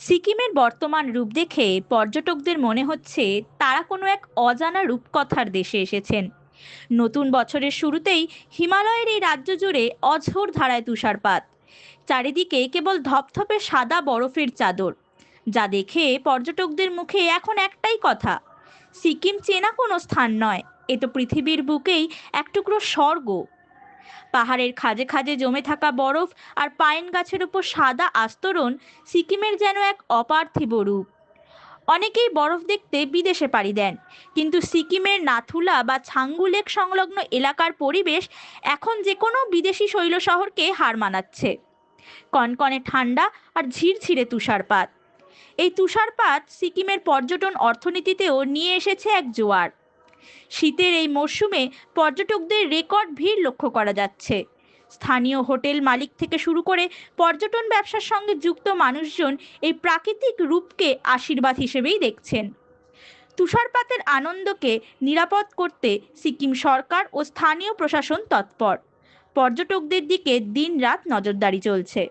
সিকিমের বর্তমান রূপ দেখে পর্যটকদের মনে হচ্ছে তারা কোনো এক অজানা রূপকথার দেশে এসেছেন। নতুন বছরের শুরুতেই হিমালয়ের এই রাজ্য জুড়ে অঝোর ধারায় তুষারপাত। চারিদিকে কেবল ধপধপে সাদা বরফের চাদর। যা দেখে পর্যটকদের মুখে এখন একটাই কথা, সিকিম চেনা কোনো স্থান নয়। এ তো পৃথিবীর বুকেই এক টুকরো স্বর্গ। পাহাড়ের খাজে খাজে জমে থাকা বরফ আর পাইন গাছের উপর সাদা আস্তরণ সিকিমের যেন এক অপার্থিব রূপ। অনেকেই বরফ দেখতে বিদেশে পাড়ি দেন, কিন্তু সিকিমের নাথুলা বা ছাঙ্গু লেক সংলগ্ন এলাকার পরিবেশ এখন যে কোনো বিদেশি শৈল শহরকে হার মানাচ্ছে। কনকনে ঠান্ডা আর ঝিরঝিরে তুষারপাত। এই তুষারপাত সিকিমের পর্যটন অর্থনীতিতেও নিয়ে এসেছে এক জোয়ার। শীতের এই মরশুমে পর্যটকদের রেকর্ড ভিড় লক্ষ্য করা যাচ্ছে। স্থানীয় হোটেল মালিক থেকে শুরু করে পর্যটন ব্যবসার সঙ্গে যুক্ত মানুষজন এই প্রাকৃতিক রূপকে আশীর্বাদ হিসেবেই দেখছেন। তুষারপাতের আনন্দকে নিরাপদ করতে সিকিম সরকার ও স্থানীয় প্রশাসন তৎপর। পর্যটকদের দিকে দিনরাত নজরদারি চলছে।